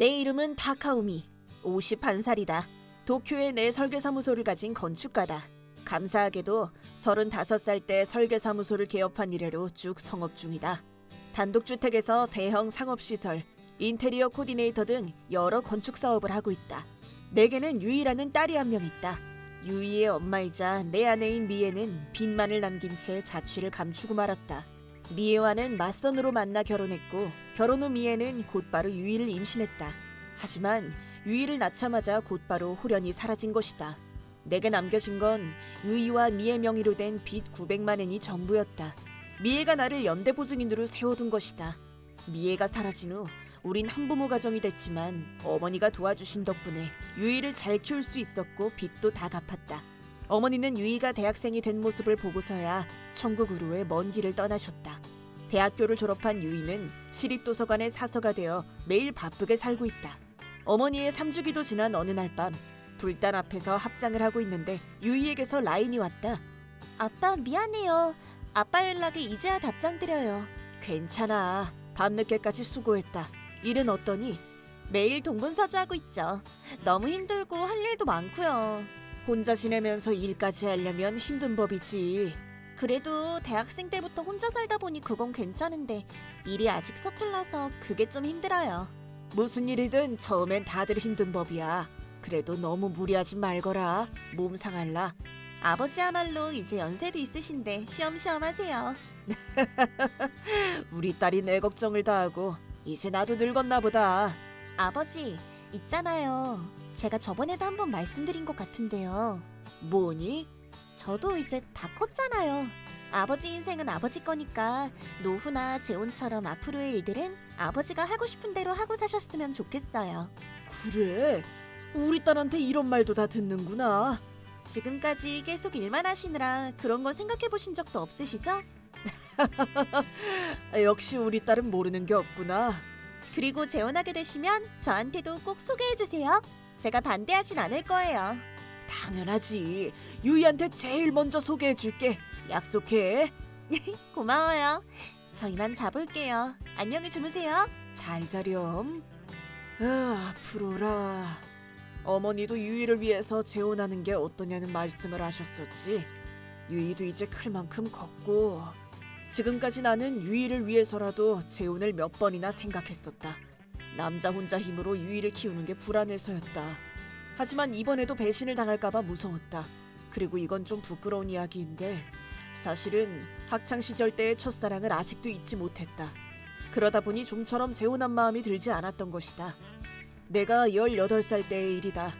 내 이름은 타카우미. 51살이다. 도쿄에 내 설계사무소를 가진 건축가다. 감사하게도 35살 때 설계사무소를 개업한 이래로 쭉 성업 중이다. 단독주택에서 대형 상업시설, 인테리어 코디네이터 등 여러 건축 사업을 하고 있다. 내게는 유이라는 딸이 한 명 있다. 유이의 엄마이자 내 아내인 미애는 빚만을 남긴 채 자취를 감추고 말았다. 미애와는 맞선으로 만나 결혼했고 결혼 후 미애는 곧바로 유이를 임신했다. 하지만 유이를 낳자마자 곧바로 홀연히 사라진 것이다. 내게 남겨진 건 유이와 미애 명의로 된 빚 900만 엔이 전부였다. 미애가 나를 연대 보증인으로 세워둔 것이다. 미애가 사라진 후 우린 한부모 가정이 됐지만 어머니가 도와주신 덕분에 유이를 잘 키울 수 있었고 빚도 다 갚았다. 어머니는 유이가 대학생이 된 모습을 보고서야 천국 으로의 먼 길을 떠나셨다. 대학교를 졸업한 유이는 시립도서관의 사서가 되어 매일 바쁘게 살고 있다. 어머니의 삼주기도 지난 어느 날 밤 불단 앞에서 합장을 하고 있는데 유이에게서 라인이 왔다. 아빠 미안해요. 아빠 연락에 이제야 답장 드려요. 괜찮아. 밤늦게까지 수고했다. 일은 어떠니? 매일 동분서주 하고 있죠. 너무 힘들고 할 일도 많고요. 혼자 지내면서 일까지 하려면 힘든 법이지. 그래도 대학생 때부터 혼자 살다 보니 그건 괜찮은데 일이 아직 서툴러서 그게 좀 힘들어요. 무슨 일이든 처음엔 다들 힘든 법이야. 그래도 너무 무리하지 말거라. 몸 상할라. 아버지야말로 이제 연세도 있으신데 쉬엄쉬엄 하세요. 우리 딸이 내 걱정을 다 하고 이제 나도 늙었나 보다. 아버지, 있잖아요. 제가 저번에도 한번 말씀드린 것 같은데요. 뭐니? 저도 이제 다 컸잖아요. 아버지 인생은 아버지 거니까 노후나 재혼처럼 앞으로의 일들은 아버지가 하고 싶은 대로 하고 사셨으면 좋겠어요. 그래? 우리 딸한테 이런 말도 다 듣는구나. 지금까지 계속 일만 하시느라 그런 거 생각해 보신 적도 없으시죠? 역시 우리 딸은 모르는 게 없구나. 그리고 재혼하게 되시면 저한테도 꼭 소개해 주세요. 제가 반대하진 않을 거예요. 당연하지. 유이한테 제일 먼저 소개해 줄게. 약속해. 고마워요. 저 이만 자볼게요. 안녕히 주무세요. 잘 자렴. 아, 앞으로라. 어머니도 유이를 위해서 재혼하는 게 어떠냐는 말씀을 하셨었지. 유이도 이제 클 만큼 컸고 지금까지 나는 유이를 위해서라도 재혼을 몇 번이나 생각했었다. 남자 혼자 힘으로 유이를 키우는 게 불안해서였다. 하지만 이번에도 배신을 당할까봐 무서웠다. 그리고 이건 좀 부끄러운 이야기인데 사실은 학창 시절 때의 첫사랑을 아직도 잊지 못했다. 그러다 보니 좀처럼 재혼한 마음이 들지 않았던 것이다. 내가 18살 때의 일이다.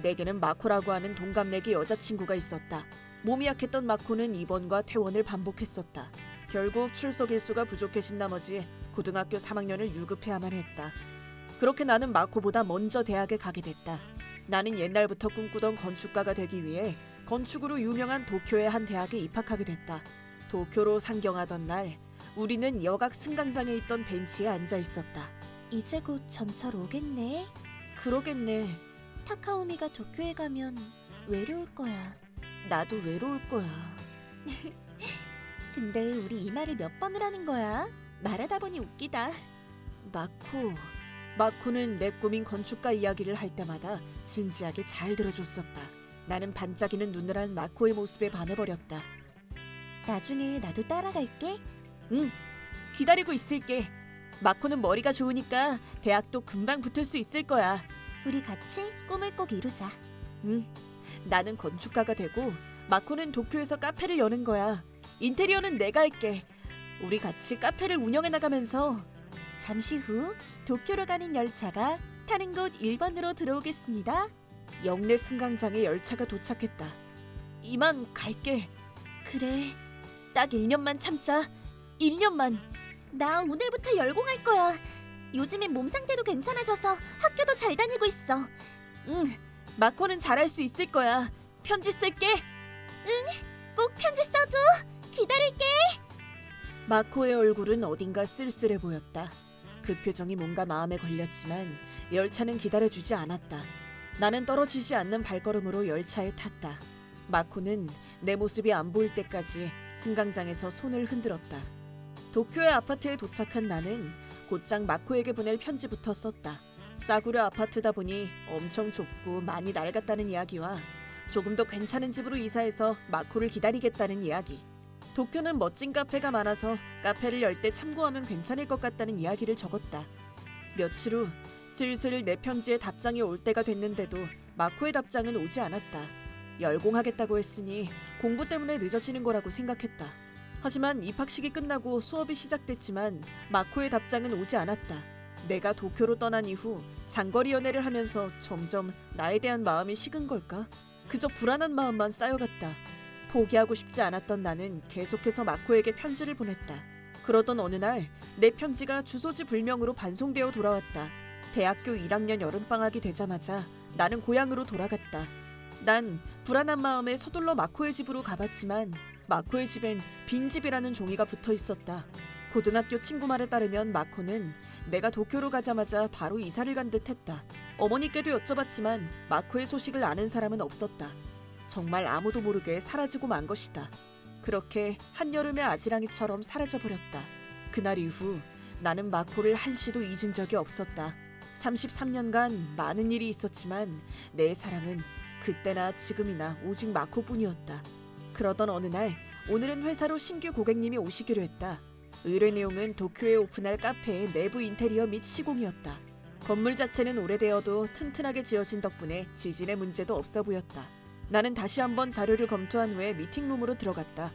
내게는 마코라고 하는 동갑내기 여자친구가 있었다. 몸이 약했던 마코는 입원과 퇴원을 반복했었다. 결국 출석 일수가 부족해진 나머지 고등학교 3학년을 유급해야만 했다. 그렇게 나는 마코보다 먼저 대학에 가게 됐다. 나는 옛날부터 꿈꾸던 건축가가 되기 위해 건축으로 유명한 도쿄의 한 대학에 입학하게 됐다. 도쿄로 상경하던 날, 우리는 여각 승강장에 있던 벤치에 앉아 있었다. 이제 곧 전철 오겠네. 그러겠네. 타카오미가 도쿄에 가면 외로울 거야. 나도 외로울 거야. 근데 우리 이 말을 몇 번을 하는 거야? 말하다 보니 웃기다. 마쿠. 마쿠는 내 꿈인 건축가 이야기를 할 때마다 진지하게 잘 들어줬었다. 나는 반짝이는 눈을 한 마코의 모습에 반해버렸다. 나중에 나도 따라갈게. 응, 기다리고 있을게. 마코는 머리가 좋으니까 대학도 금방 붙을 수 있을 거야. 우리 같이 꿈을 꼭 이루자. 응, 나는 건축가가 되고 마코는 도쿄에서 카페를 여는 거야. 인테리어는 내가 할게. 우리 같이 카페를 운영해 나가면서 잠시 후 도쿄로 가는 열차가 타는 곳 1번으로 들어오겠습니다. 역내 승강장에 열차가 도착했다. 이만 갈게. 그래. 딱 1년만 참자. 1년만. 나 오늘부터 열공할 거야. 요즘엔 몸 상태도 괜찮아져서 학교도 잘 다니고 있어. 응. 마코는 잘할 수 있을 거야. 편지 쓸게. 응. 꼭 편지 써줘. 기다릴게. 마코의 얼굴은 어딘가 쓸쓸해 보였다. 그 표정이 뭔가 마음에 걸렸지만 열차는 기다려주지 않았다. 나는 떨어지지 않는 발걸음으로 열차에 탔다. 마코는 내 모습이 안 보일 때까지 승강장에서 손을 흔들었다. 도쿄의 아파트에 도착한 나는 곧장 마코에게 보낼 편지부터 썼다. 싸구려 아파트다 보니 엄청 좁고 많이 낡았다는 이야기와 조금 더 괜찮은 집으로 이사해서 마코를 기다리겠다는 이야기. 도쿄는 멋진 카페가 많아서 카페를 열 때 참고하면 괜찮을 것 같다는 이야기를 적었다. 며칠 후 슬슬 내 편지에 답장이 올 때가 됐는데도 마코의 답장은 오지 않았다. 열공하겠다고 했으니 공부 때문에 늦어지는 거라고 생각했다. 하지만 입학식이 끝나고 수업이 시작됐지만 마코의 답장은 오지 않았다. 내가 도쿄로 떠난 이후 장거리 연애를 하면서 점점 나에 대한 마음이 식은 걸까? 그저 불안한 마음만 쌓여갔다. 포기하고 싶지 않았던 나는 계속해서 마코에게 편지를 보냈다. 그러던 어느 날 내 편지가 주소지 불명으로 반송되어 돌아왔다. 대학교 1학년 여름방학이 되자마자 나는 고향으로 돌아갔다. 난 불안한 마음에 서둘러 마코의 집으로 가봤지만 마코의 집엔 빈집이라는 종이가 붙어 있었다. 고등학교 친구 말에 따르면 마코는 내가 도쿄로 가자마자 바로 이사를 간 듯했다. 어머니께도 여쭤봤지만 마코의 소식을 아는 사람은 없었다. 정말 아무도 모르게 사라지고 만 것이다. 그렇게 한여름의 아지랑이처럼 사라져 버렸다. 그날 이후 나는 마코를 한시도 잊은 적이 없었다. 33년간 많은 일이 있었지만 내 사랑은 그때나 지금이나 오직 마코뿐이었다. 그러던 어느 날 오늘은 회사로 신규 고객님이 오시기로 했다. 의뢰 내용은 도쿄에 오픈할 카페의 내부 인테리어 및 시공이었다. 건물 자체는 오래되어도 튼튼하게 지어진 덕분에 지진의 문제도 없어 보였다. 나는 다시 한번 자료를 검토한 후에 미팅룸으로 들어갔다.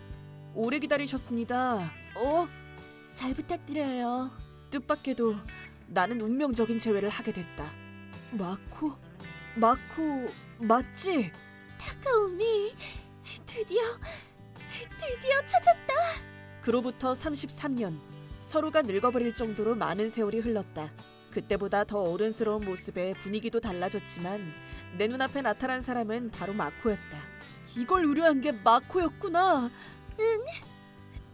오래 기다리셨습니다. 어? 잘 부탁드려요. 뜻밖에도 나는 운명적인 재회를 하게 됐다. 마코? 마코 맞지? 타카오미 드디어 드디어 찾았다. 그로부터 33년 서로가 늙어버릴 정도로 많은 세월이 흘렀다. 그때보다 더 어른스러운 모습에 분위기도 달라졌지만 내 눈앞에 나타난 사람은 바로 마코였다. 이걸 의뢰한 게 마코였구나. 응.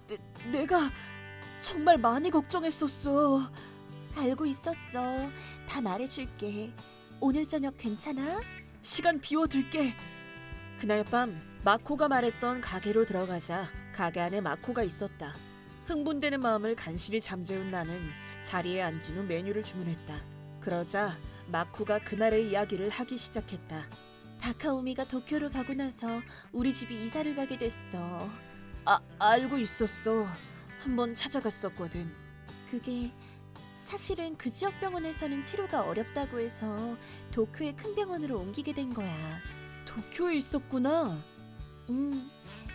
내, 내가 정말 많이 걱정했었어. 알고 있었어. 다 말해줄게. 오늘 저녁 괜찮아? 시간 비워둘게. 그날 밤 마코가 말했던 가게로 들어가자 가게 안에 마코가 있었다. 흥분되는 마음을 간신히 잠재운 나는 자리에 앉은 후 메뉴를 주문했다. 그러자 마코가 그날의 이야기를 하기 시작했다. 다카오미가 도쿄로 가고 나서 우리 집이 이사를 가게 됐어. 아 알고 있었어. 한번 찾아갔었거든. 그게 사실은 그 지역 병원에서는 치료가 어렵다고 해서 도쿄의 큰 병원으로 옮기게 된 거야. 도쿄에 있었구나. 음.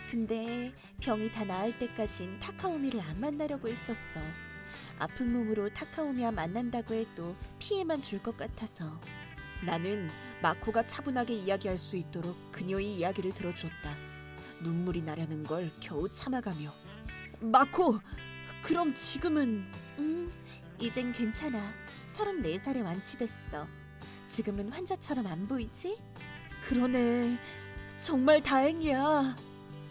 근데 병이 다 나을 때까진 타카오미를 안 만나려고 했었어. 아픈 몸으로 타카오미와 만난다고 해도 피해만 줄 것 같아서. 나는 마코가 차분하게 이야기할 수 있도록 그녀의 이야기를 들어주었다. 눈물이 나려는 걸 겨우 참아가며 마코 그럼 지금은 음, 이젠 괜찮아. 34살에 완치됐어. 지금은 환자처럼 안 보이지? 그러네 정말 다행이야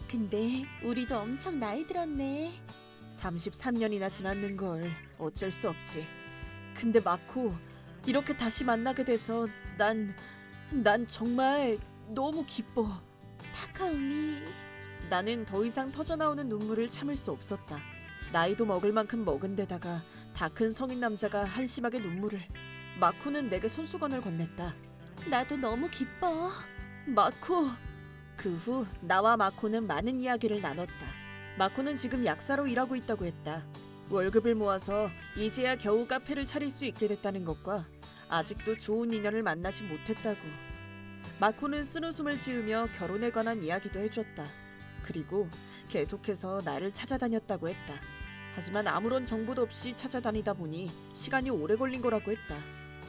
근데 우리도 엄청 나이 들었네. 33년이나 지났는 걸 어쩔 수 없지 근데 마코 이렇게 다시 만나게 돼서 난 난 정말 너무 기뻐 타카오미. 나는 더 이상 터져나오는 눈물을 참을 수 없었다. 나이도 먹을 만큼 먹은 데다가 다 큰 성인 남자가 한심하게 눈물을. 마코는 내게 손수건을 건넸다. 나도 너무 기뻐. 마코. 그 후 나와 마코는 많은 이야기를 나눴다. 마코는 지금 약사로 일하고 있다고 했다. 월급을 모아서 이제야 겨우 카페를 차릴 수 있게 됐다는 것과 아직도 좋은 인연을 만나지 못했다고. 마코는 쓴웃음을 지으며 결혼에 관한 이야기도 해줬다. 그리고 계속해서 나를 찾아다녔다고 했다. 하지만 아무런 정보도 없이 찾아다니다 보니 시간이 오래 걸린 거라고 했다.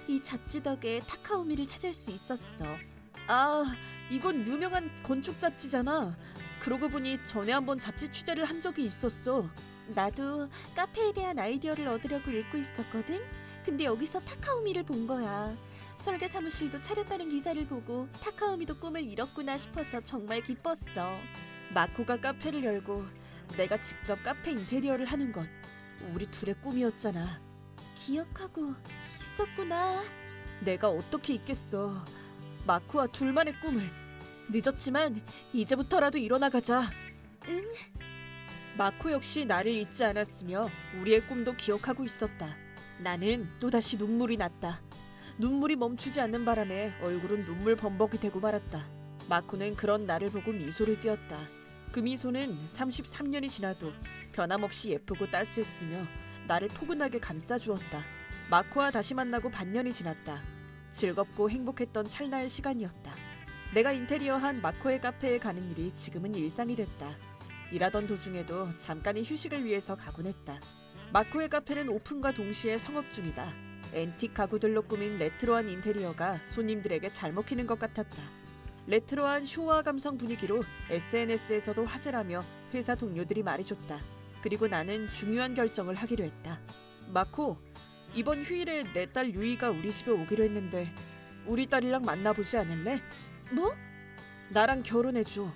이 잡지 덕에 타카오미를 찾을 수 있었어. 아, 이건 유명한 건축 잡지잖아. 그러고 보니 전에 한번 잡지 취재를 한 적이 있었어. 나도 카페에 대한 아이디어를 얻으려고 읽고 있었거든. 근데 여기서 타카오미를 본 거야. 설계 사무실도 차렸다는 기사를 보고 타카오미도 꿈을 이뤘구나 싶어서 정말 기뻤어. 마코가 카페를 열고 내가 직접 카페 인테리어를 하는 것 우리 둘의 꿈이었잖아. 기억하고 있었구나. 내가 어떻게 잊겠어. 마코와 둘만의 꿈을. 늦었지만 이제부터라도 일어나가자. 응. 마코 역시 나를 잊지 않았으며 우리의 꿈도 기억하고 있었다. 나는 또다시 눈물이 났다. 눈물이 멈추지 않는 바람에 얼굴은 눈물 범벅이 되고 말았다. 마코는 그런 나를 보고 미소를 띄었다. 그 미소는 33년이 지나도 변함없이 예쁘고 따스했으며 나를 포근하게 감싸주었다. 마코와 다시 만나고 반년이 지났다. 즐겁고 행복했던 찰나의 시간이었다. 내가 인테리어한 마코의 카페에 가는 일이 지금은 일상이 됐다. 일하던 도중에도 잠깐의 휴식을 위해서 가곤 했다. 마코의 카페는 오픈과 동시에 성업 중이다. 앤틱 가구들로 꾸민 레트로한 인테리어가 손님들에게 잘 먹히는 것 같았다. 레트로한 쇼와 감성 분위기로 SNS에서도 화제라며 회사 동료들이 말해줬다. 그리고 나는 중요한 결정을 하기로 했다. 마코, 이번 휴일에 내 딸 유이가 우리 집에 오기로 했는데 우리 딸이랑 만나보지 않을래? 뭐? 나랑 결혼해줘.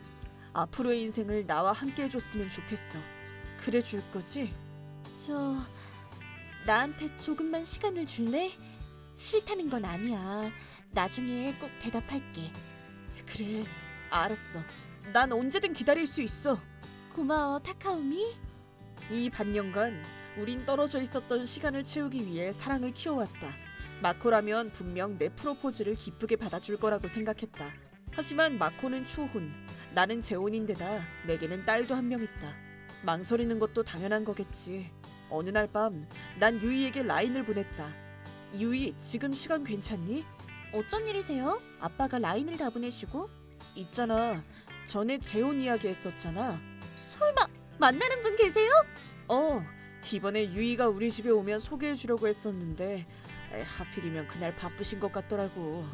앞으로의 인생을 나와 함께 해줬으면 좋겠어. 그래 줄 거지? 저 나한테 조금만 시간을 줄래? 싫다는 건 아니야. 나중에 꼭 대답할게. 그래, 알았어. 난 언제든 기다릴 수 있어. 고마워, 타카오미. 이 반년간 우린 떨어져 있었던 시간을 채우기 위해 사랑을 키워왔다. 마코라면 분명 내 프로포즈를 기쁘게 받아줄 거라고 생각했다. 하지만 마코는 초혼, 나는 재혼인데다 내게는 딸도 한 명 있다. 망설이는 것도 당연한 거겠지. 어느 날 밤 난 유이에게 라인을 보냈다. 유이, 지금 시간 괜찮니? 어쩐 일이세요? 아빠가 라인을 다 보내시고? 있잖아. 전에 재혼 이야기 했었잖아. 설마 만나는 분 계세요? 어, 이번에 유이가 우리 집에 오면 소개해 주려고 했었는데 에, 하필이면 그날 바쁘신 것 같더라고.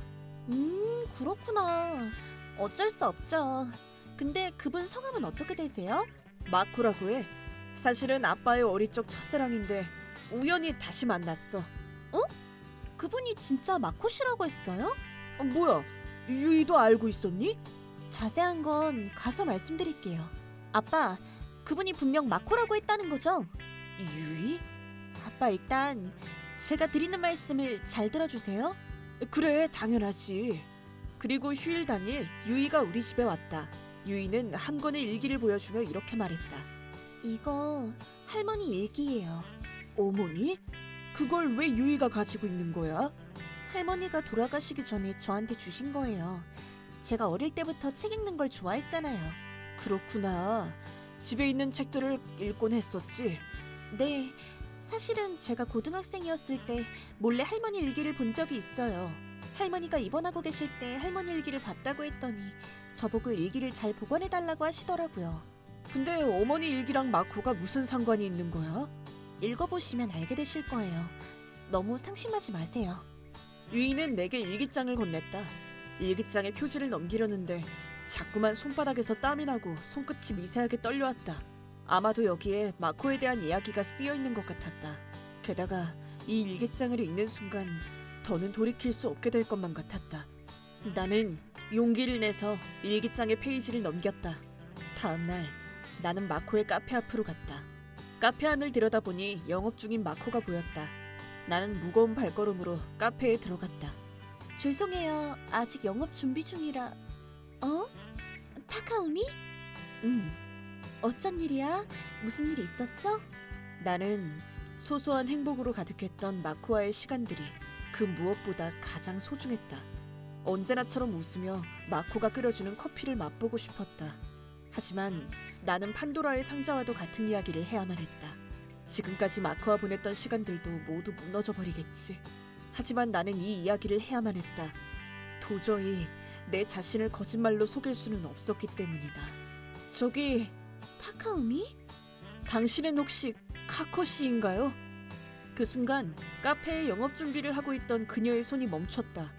음, 그렇구나. 어쩔 수 없죠. 근데 그분 성함은 어떻게 되세요? 마코라고 해. 사실은 아빠의 어릴 적 첫사랑인데 우연히 다시 만났어. 그분이 진짜 마코 씨라고 했어요? 어, 뭐야? 유이도 알고 있었니? 자세한 건 가서 말씀드릴게요. 아빠, 그분이 분명 마코라고 했다는 거죠? 유이? 아빠 일단 제가 드리는 말씀을 잘 들어주세요. 그래, 당연하지. 그리고 휴일 당일 유이가 우리 집에 왔다. 유이는 한 권의 일기를 보여주며 이렇게 말했다. 이거 할머니 일기예요. 어머니? 그걸 왜 유이가 가지고 있는 거야? 할머니가 돌아가시기 전에 저한테 주신 거예요. 제가 어릴 때부터 책 읽는 걸 좋아했잖아요. 그렇구나. 집에 있는 책들을 읽곤 했었지. 네, 사실은 제가 고등학생이었을 때 몰래 할머니 일기를 본 적이 있어요. 할머니가 입원하고 계실 때 할머니 일기를 봤다고 했더니 저보고 일기를 잘 보관해 달라고 하시더라고요. 근데 어머니 일기랑 마코가 무슨 상관이 있는 거야? 읽어보시면 알게 되실 거예요. 너무 상심하지 마세요. 유이는 내게 일기장을 건넸다. 일기장에 표지를 넘기려는데 자꾸만 손바닥에서 땀이 나고 손끝이 미세하게 떨려왔다. 아마도 여기에 마코에 대한 이야기가 쓰여 있는 것 같았다. 게다가 이 일기장을 읽는 순간 더는 돌이킬 수 없게 될 것만 같았다. 나는 용기를 내서 일기장의 페이지를 넘겼다. 다음 날 나는 마코의 카페 앞으로 갔다. 카페 안을 들여다보니 영업 중인 마코가 보였다. 나는 무거운 발걸음으로 카페에 들어갔다. 죄송해요. 아직 영업 준비 중이라. 어? 타카오미? 음, 어쩐 일이야? 무슨 일 있었어? 나는 소소한 행복으로 가득했던 마코와의 시간들이 그 무엇보다 가장 소중했다. 언제나처럼 웃으며 마코가 끓여주는 커피를 맛보고 싶었다. 하지만 나는 판도라의 상자와도 같은 이야기를 해야만 했다. 지금까지 마코와 보냈던 시간들도 모두 무너져 버리겠지. 하지만 나는 이 이야기를 해야만 했다. 도저히 내 자신을 거짓말로 속일 수는 없었기 때문이다. 저기 타카오미? 당신은 혹시 카코 씨인가요? 그 순간 카페에 영업 준비를 하고 있던 그녀의 손이 멈췄다.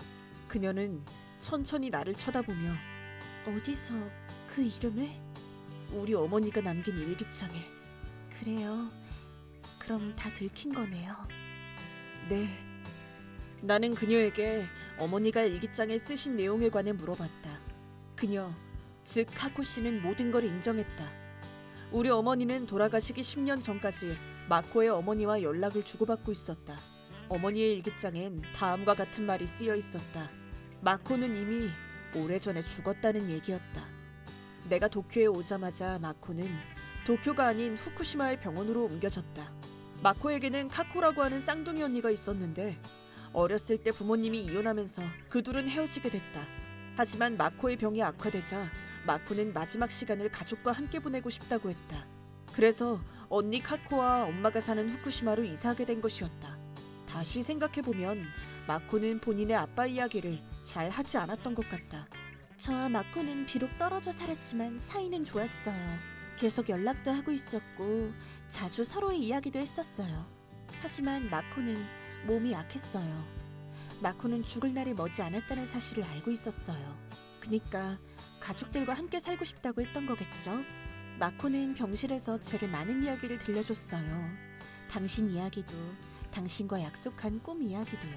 그녀는 천천히 나를 쳐다보며 어디서 그 이름을? 우리 어머니가 남긴 일기장에 그래요. 그럼 다 들킨 거네요. 네. 나는 그녀에게 어머니가 일기장에 쓰신 내용에 관해 물어봤다. 그녀, 즉 카코 씨는 모든 걸 인정했다. 우리 어머니는 돌아가시기 10년 전까지 마코의 어머니와 연락을 주고받고 있었다. 어머니의 일기장엔 다음과 같은 말이 쓰여 있었다. 마코는 이미 오래전에 죽었다는 얘기였다. 내가 도쿄에 오자마자 마코는 도쿄가 아닌 후쿠시마의 병원으로 옮겨졌다. 마코에게는 카코라고 하는 쌍둥이 언니가 있었는데 어렸을 때 부모님이 이혼하면서 그 둘은 헤어지게 됐다. 하지만 마코의 병이 악화되자 마코는 마지막 시간을 가족과 함께 보내고 싶다고 했다. 그래서 언니 카코와 엄마가 사는 후쿠시마로 이사하게 된 것이었다. 다시 생각해보면 마코는 본인의 아빠 이야기를 잘 하지 않았던 것 같다. 저와 마코는 비록 떨어져 살았지만 사이는 좋았어요. 계속 연락도 하고 있었고 자주 서로의 이야기도 했었어요. 하지만 마코는 몸이 약했어요. 마코는 죽을 날이 머지 않았다는 사실을 알고 있었어요. 그니까 가족들과 함께 살고 싶다고 했던 거겠죠. 마코는 병실에서 제게 많은 이야기를 들려줬어요. 당신 이야기도 당신과 약속한 꿈 이야기도요.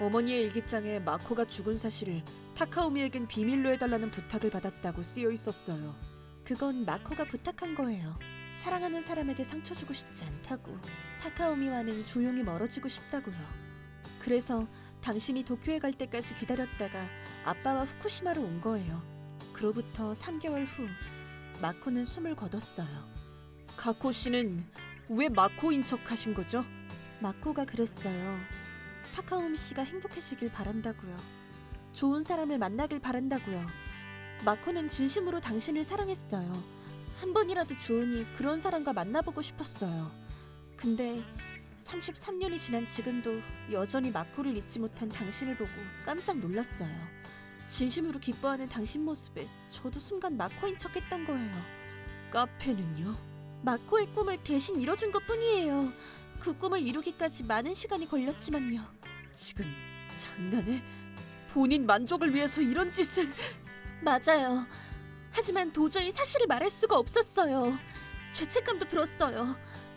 어머니의 일기장에 마코가 죽은 사실을 타카오미에겐 비밀로 해달라는 부탁을 받았다고 쓰여 있었어요. 그건 마코가 부탁한 거예요. 사랑하는 사람에게 상처 주고 싶지 않다고. 타카오미와는 조용히 멀어지고 싶다고요. 그래서 당신이 도쿄에 갈 때까지 기다렸다가 아빠와 후쿠시마로 온 거예요. 그로부터 3개월 후 마코는 숨을 거뒀어요. 카코 씨는 왜 마코인 척 하신 거죠? 마코가 그랬어요. 타카오미 씨가 행복해지길 바란다고요. 좋은 사람을 만나길 바란다고요. 마코는 진심으로 당신을 사랑했어요. 한 번이라도 좋으니 그런 사람과 만나보고 싶었어요. 근데 33년이 지난 지금도 여전히 마코를 잊지 못한 당신을 보고 깜짝 놀랐어요. 진심으로 기뻐하는 당신 모습에 저도 순간 마코인 척했던 거예요. 카페는요? 마코의 꿈을 대신 이뤄준 것 뿐이에요. 그 꿈을 이루기까지 많은 시간이 걸렸지만요. 지금 장난해? 본인 만족을 위해서 이런 짓을 맞아요. 하지만 도저히 사실을 말할 수가 없었어요. 죄책감도 들었어요.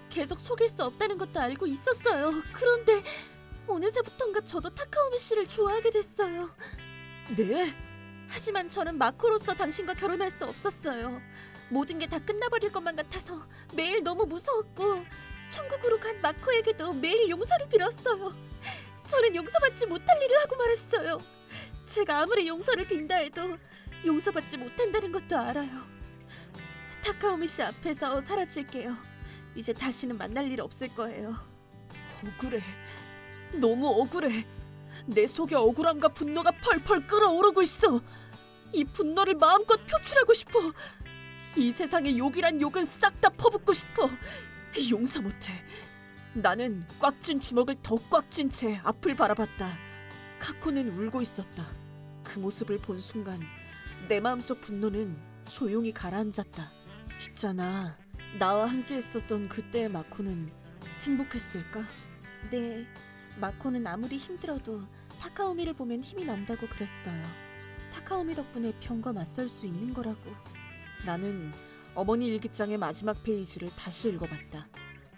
계속 속일 수 없다는 것도 알고 있었어요. 그런데 어느새부턴가 저도 타카오미 씨를 좋아하게 됐어요. 네? 하지만 저는 마코로서 당신과 결혼할 수 없었어요. 모든 게 다 끝나버릴 것만 같아서 매일 너무 무서웠고 천국으로 간 마코에게도 매일 용서를 빌었어요. 저는 용서받지 못할 일을 하고 말았어요. 제가 아무리 용서를 빈다 해도 용서받지 못한다는 것도 알아요. 타카오미 씨 앞에서 사라질게요. 이제 다시는 만날 일 없을 거예요. 억울해. 너무 억울해. 내 속에 억울함과 분노가 펄펄 끓어오르고 있어. 이 분노를 마음껏 표출하고 싶어. 이 세상에 욕이란 욕은 싹 다 퍼붓고 싶어. 용서 못해. 나는 꽉 쥔 주먹을 더 꽉 쥔 채 앞을 바라봤다. 카코는 울고 있었다. 그 모습을 본 순간 내 마음속 분노는 조용히 가라앉았다. 있잖아. 나와 함께 있었던 그때의 마코는 행복했을까? 네, 마코는 아무리 힘들어도 타카오미를 보면 힘이 난다고 그랬어요. 타카오미 덕분에 병과 맞설 수 있는 거라고. 나는 어머니 일기장의 마지막 페이지를 다시 읽어봤다.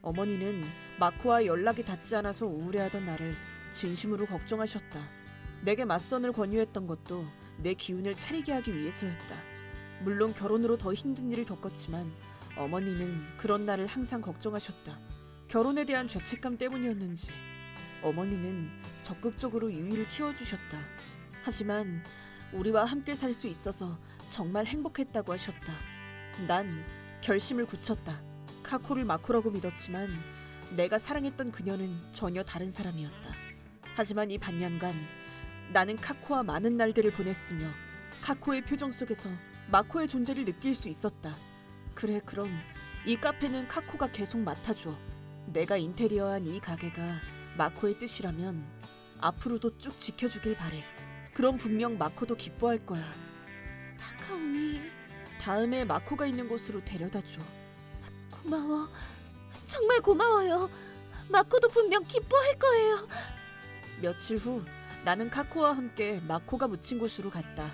어머니는 마코와 연락이 닿지 않아서 우울해하던 나를 진심으로 걱정하셨다. 내게 맞선을 권유했던 것도 내 기운을 차리게 하기 위해서였다. 물론 결혼으로 더 힘든 일을 겪었지만 어머니는 그런 나를 항상 걱정하셨다. 결혼에 대한 죄책감 때문이었는지 어머니는 적극적으로 유이를 키워주셨다. 하지만 우리와 함께 살 수 있어서 정말 행복했다고 하셨다. 난 결심을 굳혔다. 카코를 마코라고 믿었지만 내가 사랑했던 그녀는 전혀 다른 사람이었다. 하지만 이 반년간 나는 카코와 많은 날들을 보냈으며 카코의 표정 속에서 마코의 존재를 느낄 수 있었다. 그래 그럼 이 카페는 카코가 계속 맡아줘. 내가 인테리어한 이 가게가 마코의 뜻이라면 앞으로도 쭉 지켜주길 바래. 그럼 분명 마코도 기뻐할 거야. 타카오미, 다음에 마코가 있는 곳으로 데려다 줘. 고마워. 정말 고마워요. 마코도 분명 기뻐할 거예요. 며칠 후 나는 카코와 함께 마코가 묻힌 곳으로 갔다.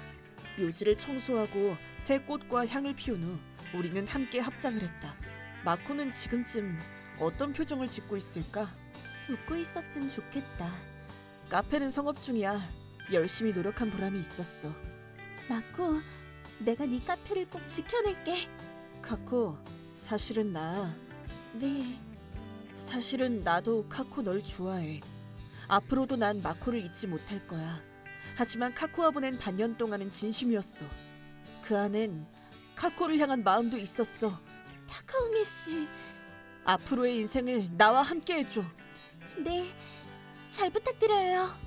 묘지를 청소하고 새 꽃과 향을 피운 후 우리는 함께 합장을 했다. 마코는 지금쯤 어떤 표정을 짓고 있을까? 웃고 있었으면 좋겠다. 카페는 성업 중이야. 열심히 노력한 보람이 있었어. 마코, 내가 네 카페를 꼭 지켜낼게. 카코, 사실은 나 네, 사실은 나도 카코 널 좋아해. 앞으로도 난 마코를 잊지 못할 거야. 하지만 카코와 보낸 반년 동안은 진심이었어. 그 안엔 카코를 향한 마음도 있었어. 타카오미 씨. 앞으로의 인생을 나와 함께 해줘. 네, 잘 부탁드려요.